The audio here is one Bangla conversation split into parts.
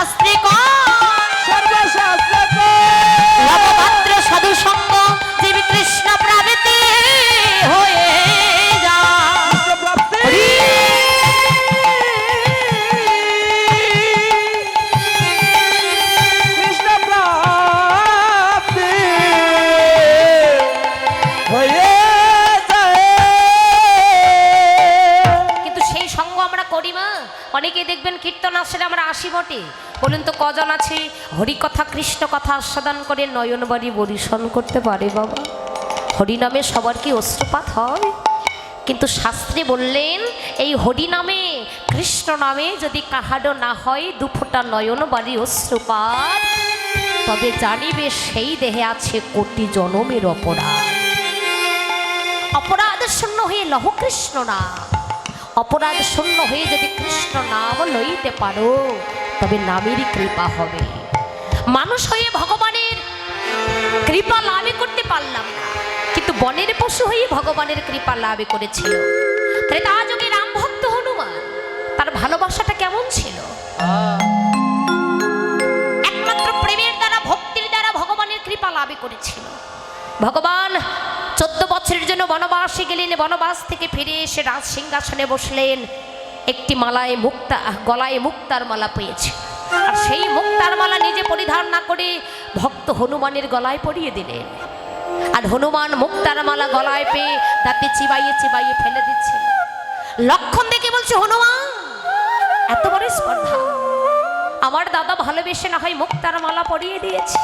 সর্বশাস্ত্রে কয়? আসলে আমরা আসি বটে। বলুন তো, কজন আছে? হরিকথা কৃষ্ণ কথা আস্বাদন করে নয়নবাড়ি বরিশন করতে পারে বাবা? হরিনামে সবার কি অস্ত্রপাত হয়? কিন্তু শাস্ত্রে বললেন, এই হরিনামে, কৃষ্ণ নামে যদি কাহারও না হয় দুফোটা নয়ন বাড়ি অশ্রুপাত। তবে জানিবে সেই দেহে আছে কোটি জনমের অপরাধ। অপরাধ শূন্য হয়ে লহ কৃষ্ণ না অপরাধ শূন্য হয়ে যদি কৃষ্ণ নাম লইতে পারো, তবে নামেরই কৃপা হবে। মানুষ হয়ে ভগবানের কৃপা লাভে করতে পারলাম না, কিন্তু বনের পশু হয়ে ভগবানের কৃপা লাভে করেছিল। ত্রেতা যুগে রাম ভক্ত হনুমান? তার ভালোবাসাটা কেমন ছিল? একমাত্র প্রেমের দ্বারা, ভক্তির দ্বারা ভগবানের কৃপা লাভে করেছিল। ভগবান চোদ্দ বছরের জন্য বনবাসে গেলেন, বনবাস থেকে ফিরে এসে রাজ সিংহাসনে বসলেন। একটি মালায় মুক্তা, গলায় মুক্তার মালা পেয়েছে। আর সেই মুক্তার মালা নিজে পরিধান না করে ভক্ত হনুমানের গলায় পরিয়ে দিলেন। আর হনুমান মুক্তার মালা গলায় পেয়ে তাতে চিবাইয়ে চিবাইয়ে ফেলে দিচ্ছে লক্ষণ দেখে বলছে, হনুমান, এত বড় স্পর্ধা। আমার দাদা ভালোবেসে না হয় মুক্তার মালা পরিয়ে দিয়েছে।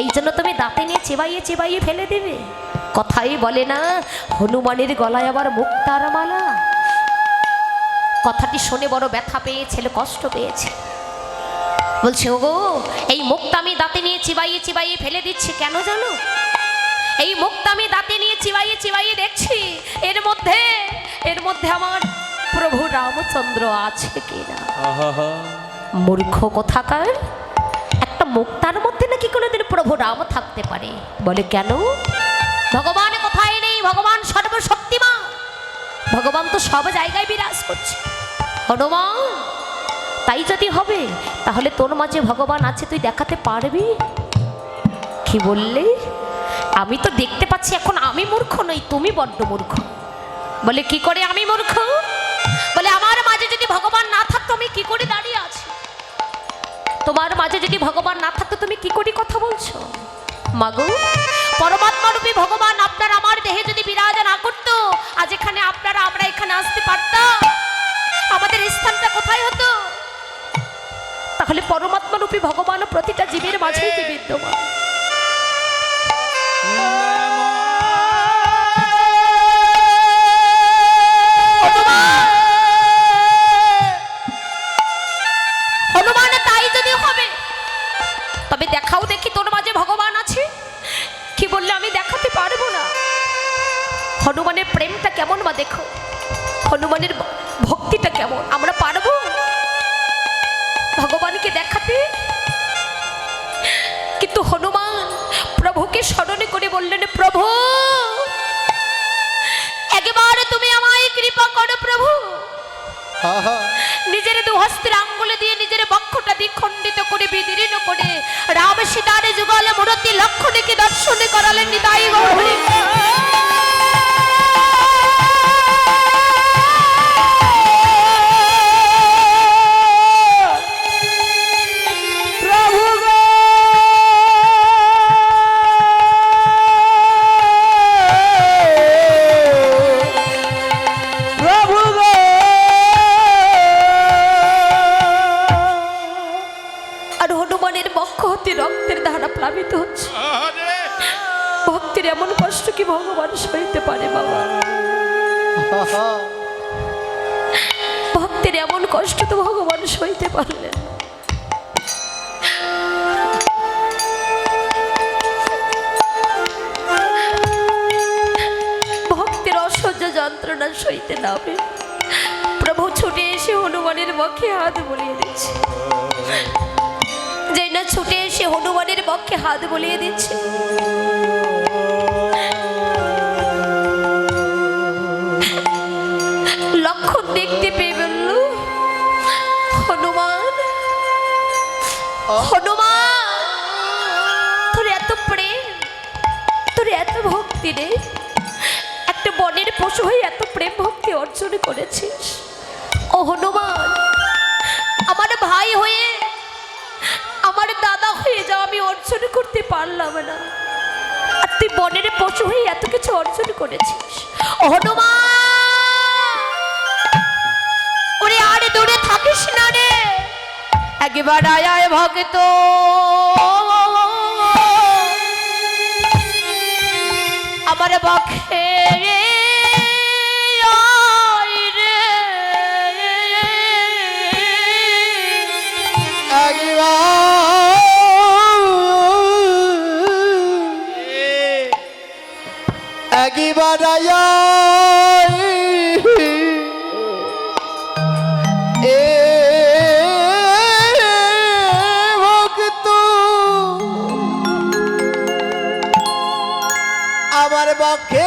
এই জন্য তুমি দাঁতে নিয়ে চেবাইয়ে চেবাইয়ে ফেলে দেবে। কথাই বলে না হনুমানের গলায় আবার মুক্তার মালা। কথাটি শুনে বড় ব্যথা পেয়ে ছেলে কষ্ট পেয়েছে। বলছে ওগো এই মুক্তা আমি দাঁতে নিয়ে চিবাইয়ে চিবাইয়ে ফেলে দিচ্ছি কেন জানো? এই মুক্তা আমি দাঁতে নিয়ে চিবাইয়ে চিবাইয়ে দেখছি এর মধ্যে এর মধ্যে আমার প্রভু রামচন্দ্র আছে কিনা? মূর্খ কোথাকার? মুক্তার মধ্যে নাকি কোনোদিন প্রভু রাম থাকতে পারে? বলে কেন? ভগবান কোথায় নেই? ভগবান সর্বশক্তিমান। ভগবান তো সব জায়গায় বিরাজ করছে। হনুমান, তাই যদি হবে, তাহলে তোর মাঝে ভগবান আছে, তুই দেখাতে পারবি? কি বললে? আমি তো দেখতে পাচ্ছি, এখন আমি মূর্খ নই, তুমি বড্ড মূর্খ। বলে, কি করে আমি মূর্খ? বলে, আমার মাঝে যদি ভগবান না থাকতো, আমি কি করে দাঁড়িয়ে আছি? তোমার মাঝে যদি ভগবান না থাকতো, তুমি কি করে কথা বলছো? মাগু পরমাত্মা রূপী ভগবান আপনার আমার দেহে যদি বিরাজ না করতো, আজ এখানে আপনারা আমরা এখানে আসতে পারতাম। আমাদের স্থানটা কোথায় হতো? তাহলে পরমাত্মা রূপী ভগবান প্রতিটা জীবের মাঝেই বিদ্যমান করো প্রভু। নিজের দুহস্তের আঙ্গুলে দিয়ে নিজের বক্ষটা দ্বিখণ্ডিত করে বিদীর্ণ করে রাম সীতারে যুগল মূরতি দেখে দর্শন করালেন নিতাই গৌরী। বক্ষ রক্তের ধারা প্লাবিত হচ্ছে। ভক্তির এমন কষ্ট কি ভগবান সইতে পারে বাবা? ভক্তের এমন কষ্ট তো ভগবান সইতে পারলেন ভক্তের অসহ্য যন্ত্রণা সইতে নামে প্রভু ছুটে এসে হনুমানের বক্ষে হাত বলিয়ে দিচ্ছে। না ছুটে এসে হনুমানের পক্ষে হাত বলিয়ে দিচ্ছে। লক্ষণ দেখতে পেয়ে বলল, হনুমান হনুমান, তোর এত প্রেম, তোর এত ভক্তি রে। একটা বনের পশু হয়ে এত প্রেম ভক্তি অর্জন করেছিস। ও হনুমান, আমার ভাই হয়ে না হয়ে যাও, আমি অর্জন করতে পারলাম না। আর তুই বনের পশু হয়ে এত কিছু অর্জন করেছিস। হনুমান! ওরে আরে দূরে থাকিস না রে। একবার আয় ভক্ত। আমার বক্ষে লাগি বাড়ায় এ আমার পক্ষে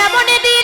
এমন দিন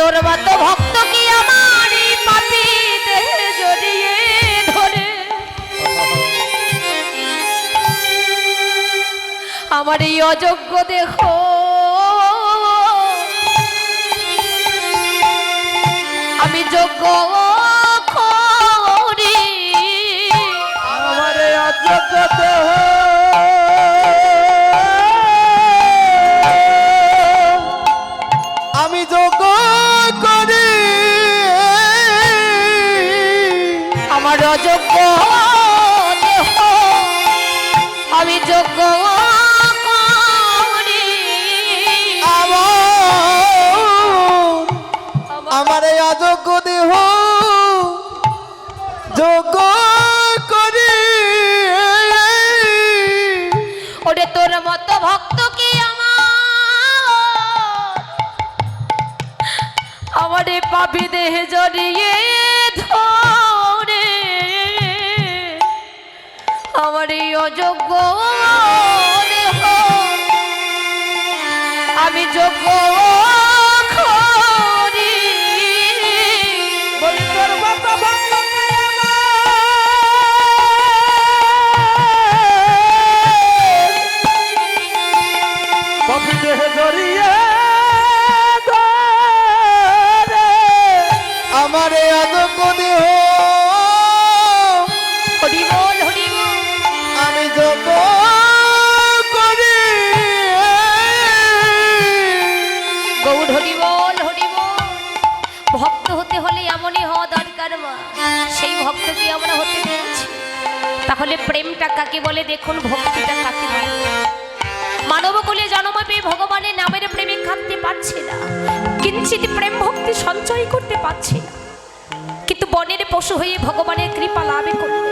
মতো ভক্ত কি আমার ধরে? আমার এই অযোগ্য দেখো আমি যোগ্য দেহে জড়িয়ে ধরে। আমার এই অযোগ্য আমি যোগ্য আমার হরি বল আমি ভক্ত হতে হলে এমনই হওয়া দরকার সেই ভক্তকে আমরা হতে পেরেছি তাহলে প্রেমটা কাকে বলে? দেখুন ভক্তিটা কাকে বলে। মানব কুলে জন্ম পেয়ে ভগবানের নামের প্রেমে খাটতে পারছে না। কিঞ্চিত প্রেম ভক্তি সঞ্চয় করতে পারছে না। বনের পশু হয়ে ভগবানের কৃপা লাভে করলে।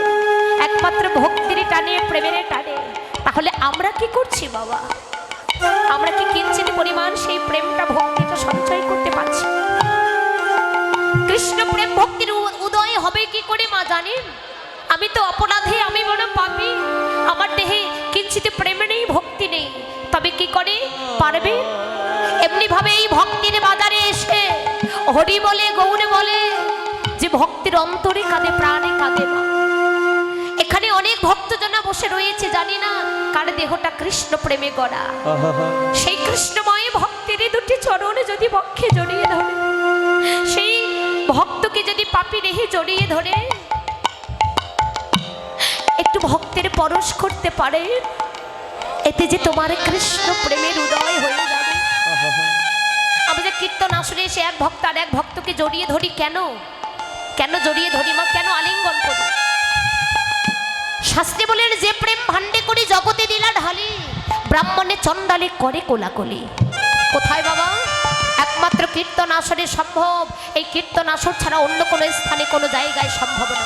একমাত্র ভক্তির টানে, প্রেমের টানে। তাহলে আমরা কি করছি বাবা? আমরা কি কিঞ্চিত পরিমাণ সেই প্রেমটা ভক্তিটা সঞ্চয় করতে পারছি? কৃষ্ণ প্রেম ভক্তির উদয় হবে কি করে মা জানেন আমি তো অপরাধী, আমি বড় পাপি। আমার দেহে কিঞ্চিত প্রেম নেই, ভক্তি নেই। তবে কি করে? পারবে? এমনি ভাবে এই ভক্তির বাজারে এসে হরি বলে, গৌরে বলে ভক্তির অন্তরে কাঁদে প্রাণে কাঁদে মা। এখানে অনেক ভক্তজনা বসে রয়েছে জানি না কার দেহটা কৃষ্ণ প্রেমে গড়া। সেই কৃষ্ণময় ভক্তের দুটি চরণে যদি বক্ষে জড়িয়ে ধরে সেই ভক্তকে যদি পাপি রেহে জড়িয়ে ধরে একটু ভক্তের পরশ করতে পারে এতে যে তোমার কৃষ্ণ প্রেমের উদয় হয়ে যাবে। আমি যে কীর্তন আসলে সে এক ভক্ত আর এক ভক্তকে জড়িয়ে ধরি কেন? কেন জড়িয়ে ধরি মা? কেন আলিঙ্গন করি? শাস্ত্রে বলেন যে প্রেম ভান্ডে করি জগতে দিলা ঢালি। ব্রাহ্মণে চন্ডালে করে কোলাকলি। কোথায় বাবা? একমাত্র কীর্তন আসরে সম্ভব। এই কীর্তন আসর ছাড়া অন্য কোনো স্থানে কোনো জায়গায় সম্ভব না।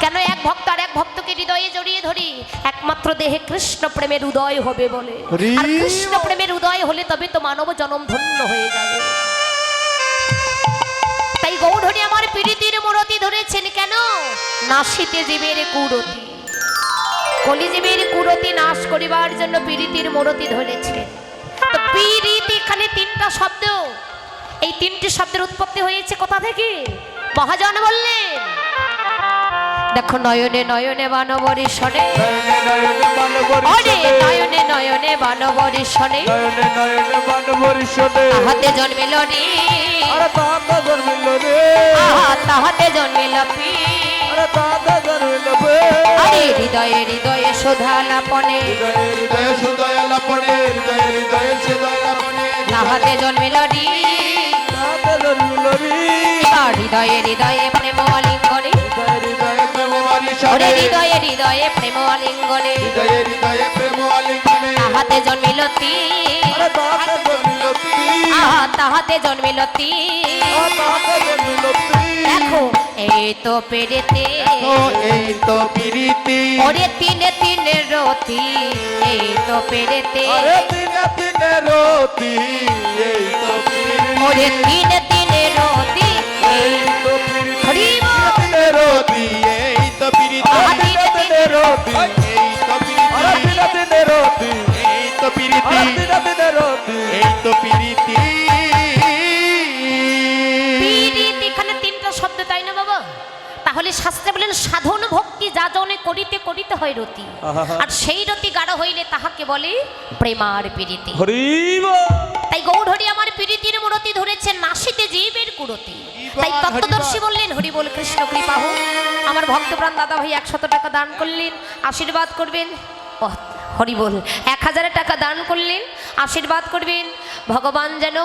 কেন এক ভক্ত আর এক ভক্তকে হৃদয়ে জড়িয়ে ধরি? একমাত্র দেহে কৃষ্ণ প্রেমের উদয় হবে বলে। আর কৃষ্ণ প্রেমের উদয় হলে তবে তো মানব জনম ধন্য হয়ে যাবে। পীড়িতির মূরতি ধরেছেন কেন? নাশিতে জীবের কুরতি। কলিজীবের কুরতি নাশ করিবার জন্য প্রীতির মূরতি তো পীড়িত এখানে তিনটা শব্দ। এই তিনটি শব্দের উৎপত্তি হয়েছে কোথা থেকে? মহাজন বললেন দেখো নয়নে নয়নে বানবরী শনে। নয়নে নয়নে বানবরি শোনে। তাহাতে জন্মিল রে। তাহাতে জন্মিল পী। আরে হৃদয়ে হৃদয়ে শোধা লাপনে তাহাতে জন্মিল রে। হৃদয়ে হৃদয়ে প্রেম আলিশনে হৃদয়ে হৃদয়ে প্রেম আলিঙ্গনে হৃদয়ে হৃদয়ে প্রেম আলিঙ্গনে তাহাতে জন্মিল তাহাতে জন্মিল দেখো এই তো পেরেতে। এই তো প্রীতি। ওরে তিনে তিনে রতি এই তো পেরেতে। দিনে দিনে রতি এই তো প্রীতি। ওরে তিনে তিনে তাই না বাবা? আমার পিরিতির মূরতি নাসিতে জীবের কুরতি। তাই তত্ত্বদর্শী বললেন হরি বল কৃষ্ণ কৃপাহ আমার ভক্তপ্রাণ দাদা ভাই একশত টাকা দান করলেন আশীর্বাদ করবেন। ওহ, হরি বল এক হাজার টাকা দান করলেন আশীর্বাদ করবেন। ভগবান যেন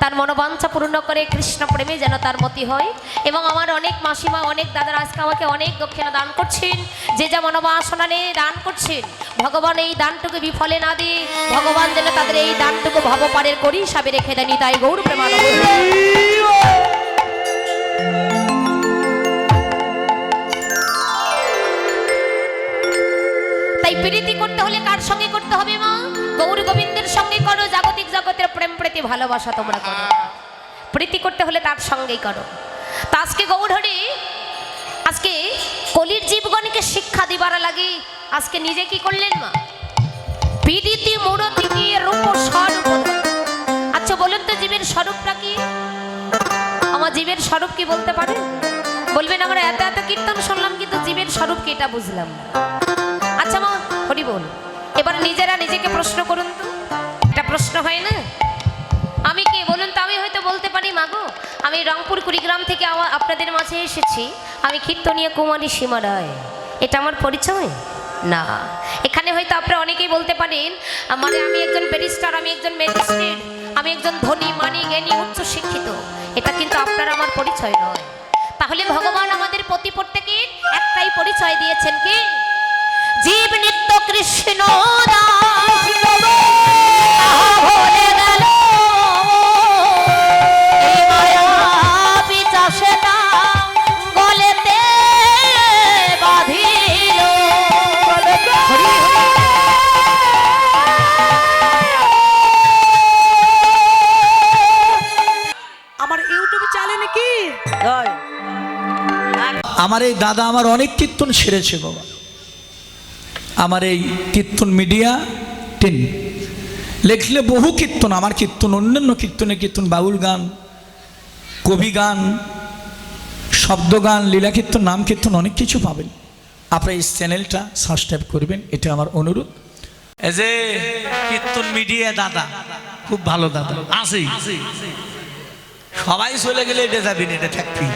তার মনোবাঞ্ছা পূর্ণ করে কৃষ্ণ প্রেমে যেন তার মতি হয়। এবং আমার অনেক মাসিমা অনেক দাদারা আজকে আমাকে অনেক দক্ষিণা দান করছেন। যে যা মনোবাসনা নিয়ে দান করছেন ভগবান এই দানটুকু বিফলে না দিয়ে ভগবান যেন তাদের এই দানটুকু ভবপারের করি হিসাবে রেখে দেনি। তাই গৌর প্রেমানন্দ। প্রীতি করতে হলে কার সঙ্গে করতে হবে মা? গৌর গোবিন্দের সঙ্গে করো, জাগতিক জগতের প্রেম প্রীতি ভালোবাসা তোমরা করো। প্রীতি করতে হলে তার সঙ্গেই করো। তা আজকে গৌরহরি, আজকে কলির জীবগণকে শিক্ষা দিবার লাগে। আজকে নিজে কি করলেন মা? প্রীতি মূরতি কি রূপ স্বরূপ? আচ্ছা বলুন তো জীবের স্বরূপটা কি? আমার জীবের স্বরূপ কি বলতে পারে? বলবেন, আমরা এত এত কীর্তন শুনলাম, কিন্তু জীবের স্বরূপ কি এটা বুঝলাম না। আচ্ছা মা, হরি বল এবার নিজেরা নিজেকে প্রশ্ন করুন তো। এটা প্রশ্ন হয় না? আমি কে? বলুন তো, আমি হয়তো বলতে পারি মাগো আমি রংপুর কুড়িগ্রাম থেকে আমার আপনাদের মাঝে এসেছি। আমি কীর্তনীয় কুমারী সীমা রায়। এটা আমার পরিচয়? না। এখানে হয়তো আপনারা অনেকেই বলতে পারেন মানে আমি একজন ব্যারিস্টার, আমি একজন ম্যাজিস্ট্রেট, আমি একজন ধনী, মানি, জ্ঞানী, উচ্চ শিক্ষিত। এটা কিন্তু আপনার আমার পরিচয় নয়। তাহলে ভগবান আমাদের প্রতি প্রত্যেকের একটাই পরিচয় দিয়েছেন কি? জীব নিত্য কৃষ্ণ আমার এই দাদা আমার অনেক কীর্তন সেরেছে বাবা। আমার এই কীর্তন মিডিয়া টেন। লেখলে বহু কীর্তন, আমার কীর্তন, অন্যান্য কীর্তনে কীর্তন, বাউল গান, কবি গান, শব্দ গান, লীলা কীর্তন, নাম কীর্তন, অনেক কিছু পাবেন। আপনার এই চ্যানেলটা সাবস্ক্রাইব করবেন, এটা আমার অনুরোধ। এজ এ কীর্তন মিডিয়া দাদা, খুব ভালো দাদা আসি সবাই চলে গেলে এটা যাবি না এটা থাকবি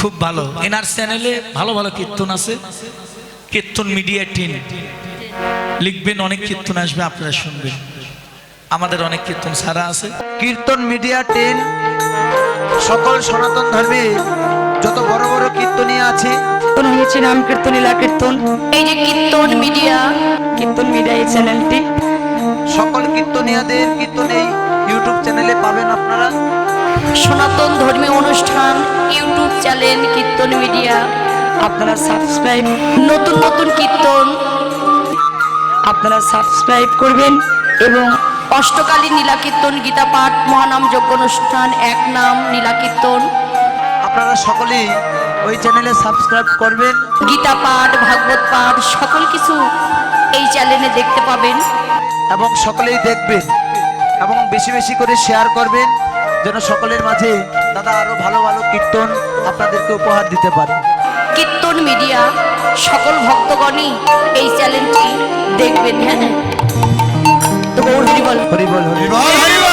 খুব ভালো। এনার চ্যানেলে ভালো ভালো কীর্তন আছে। কীর্তন মিডিয়া টিন। লিখবেন অনেক কীর্তন আসবে আপনারা শুনবেন। আমাদের অনেক কীর্তন সারা আছে। কীর্তন মিডিয়া টেন সকল সনাতন ধর্মে যত বড় বড় কীর্তনীয় আছে। কীর্তন হয়েছে নাম কীর্তন লীলা কীর্তন। এই যে কীর্তন মিডিয়া। কীর্তন মিডিয়া এই চ্যানেলটি। সকল কীর্তনীয়দের কীর্তন এই ইউটিউব চ্যানেলে পাবেন আপনারা। সনাতন ধর্মীয় অনুষ্ঠান ইউটিউব চ্যানেল কীর্তন মিডিয়া। আপনারা সাবস্ক্রাইব নতুন নতুন কীর্তন আপনারা সাবস্ক্রাইব করবেন এবং অষ্টকালীন নীলা কীর্তন গীতা পাঠ মহানাম যজ্ঞ অনুষ্ঠান এক নাম নীলা কীর্তন আপনারা সকলেই ওই চ্যানেলে সাবস্ক্রাইব করবেন। গীতা পাঠ ভাগবত পাঠ সকল কিছু এই চ্যানেলে দেখতে পাবেন। এবং সকলেই দেখবেন এবং বেশি বেশি করে শেয়ার করবেন যেন সকলের মাঝে দাদা আরও ভালো ভালো কীর্তন আপনাদেরকে উপহার দিতে পারে। কীর্তন মিডিয়া সকল ভক্তগণই এই চ্যানেলটি দেখবেন হ্যাঁ? তো গৌর হরিবল হরিবল হরি বল হরি বল।